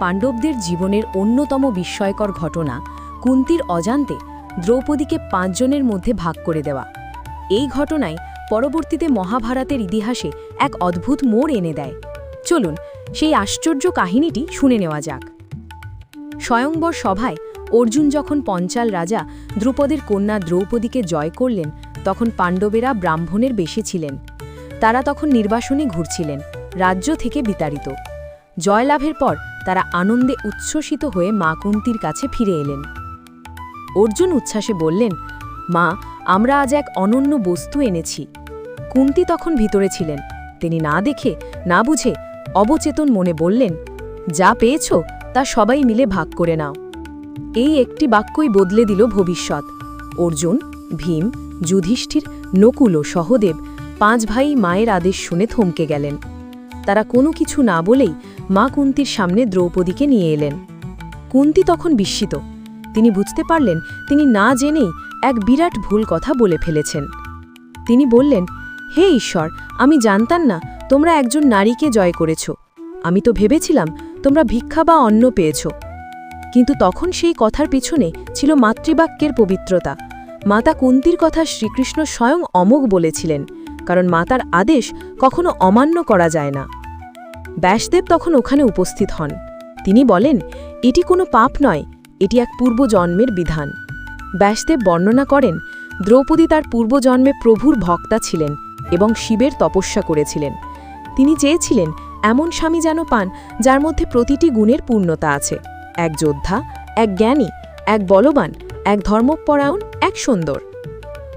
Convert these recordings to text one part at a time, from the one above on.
পাণ্ডবদের জীবনের অন্যতম বিস্ময়কর ঘটনা, কুন্তির অজান্তে দ্রৌপদীকে পাঁচজনের মধ্যে ভাগ করে দেওয়া। এই ঘটনায় পরবর্তীতে মহাভারতের ইতিহাসে এক অদ্ভুত মোড় এনে দেয়। চলুন, সেই আশ্চর্য কাহিনীটি শুনে নেওয়া যাক। স্বয়ংবর সভায় অর্জুন যখন পঞ্চাল রাজা দ্রুপদের কন্যা দ্রৌপদীকে জয় করলেন, তখন পাণ্ডবেরা ব্রাহ্মণের বেশি ছিলেন। তারা তখন নির্বাসনে ঘুরছিলেন, রাজ্য থেকে বিতাড়িত। জয়লাভের পর তারা আনন্দে উচ্ছ্বসিত হয়ে মা কুন্তির কাছে ফিরে এলেন। অর্জুন উচ্ছ্বাসে বললেন, মা, আমরা আজ এক অনন্য বস্তু এনেছি। কুন্তি তখন ভিতরে ছিলেন। তিনি না দেখে, না বুঝে অবচেতন মনে বললেন, যা পেয়েছ, তা সবাই মিলে ভাগ করে নাও। এই একটি বাক্যই বদলে দিল ভবিষ্যৎ। অর্জুন, ভীম, যুধিষ্ঠির, নকুল ও সহদেব পাঁচ ভাই মায়ের আদেশ শুনে থমকে গেলেন। তারা কোনো কিছু না বলেই মা কুন্তির সামনে দ্রৌপদীকে নিয়ে এলেন। কুন্তি তখন বিস্মিত। তিনি বুঝতে পারলেন, তিনি না জেনেই এক বিরাট ভুল কথা বলে ফেলেছেন। তিনি বললেন, হে ঈশ্বর, আমি জানতাম না তোমরা একজন নারীকে জয় করেছ। আমি তো ভেবেছিলাম তোমরা ভিক্ষা বা অন্ন পেয়েছ। কিন্তু তখন সেই কথার পিছনে ছিল মাতৃবাক্যের পবিত্রতা। মাতা কুন্তির কথা শ্রীকৃষ্ণ স্বয়ং অমোঘ বলেছিলেন, কারণ মাতার আদেশ কখনো অমান্য করা যায় না। ব্যাসদেব তখন ওখানে উপস্থিত হন। তিনি বলেন, এটি কোনো পাপ নয়, এটি এক পূর্বজন্মের বিধান। ব্যাসদেব বর্ণনা করেন, দ্রৌপদী তার পূর্বজন্মে প্রভুর ভক্তা ছিলেন এবং শিবের তপস্যা করেছিলেন। তিনি চেয়েছিলেন, এমন স্বামী যেন পান, যার মধ্যে প্রতিটি গুণের পূর্ণতা আছে। এক যোদ্ধা, এক জ্ঞানী, এক বলবান, এক ধর্মপরায়ণ, এক সুন্দর।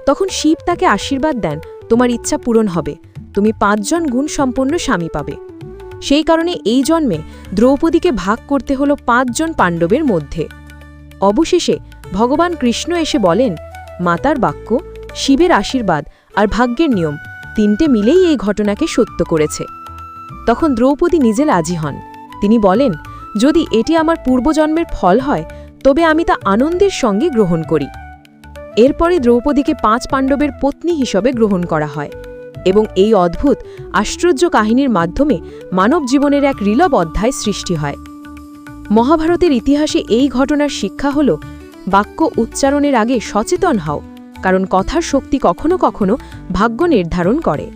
তখন শিব তাকে আশীর্বাদ দেন, তোমার ইচ্ছা পূরণ হবে, তুমি পাঁচজন গুণ গুণসম্পন্ন স্বামী পাবে। সেই কারণে এই জন্মে দ্রৌপদীকে ভাগ করতে হল পাঁচজন পাণ্ডবের মধ্যে। অবশেষে ভগবান কৃষ্ণ এসে বলেন, মাতার বাক্য, শিবের আশীর্বাদ আর ভাগ্যের নিয়ম তিনটে মিলেই এই ঘটনাকে সত্য করেছে। তখন দ্রৌপদী নিজে রাজি হন। তিনি বলেন, যদি এটি আমার পূর্বজন্মের ফল হয়, তবে আমি তা আনন্দের সঙ্গে গ্রহণ করি। এরপরে দ্রৌপদীকে পাঁচ পাণ্ডবের পত্নী হিসেবে গ্রহণ করা হয়। এবং এই অদ্ভুত, আশ্চর্য কাহিনীর মাধ্যমে মানব জীবনের এক রিলব অধ্যায় সৃষ্টি হয়। মহাভারতের ইতিহাসে এই ঘটনার শিক্ষা হল, বাক্য উচ্চারণের আগে সচেতন হও, কারণ কথার শক্তি কখনো কখনো ভাগ্য নির্ধারণ করে।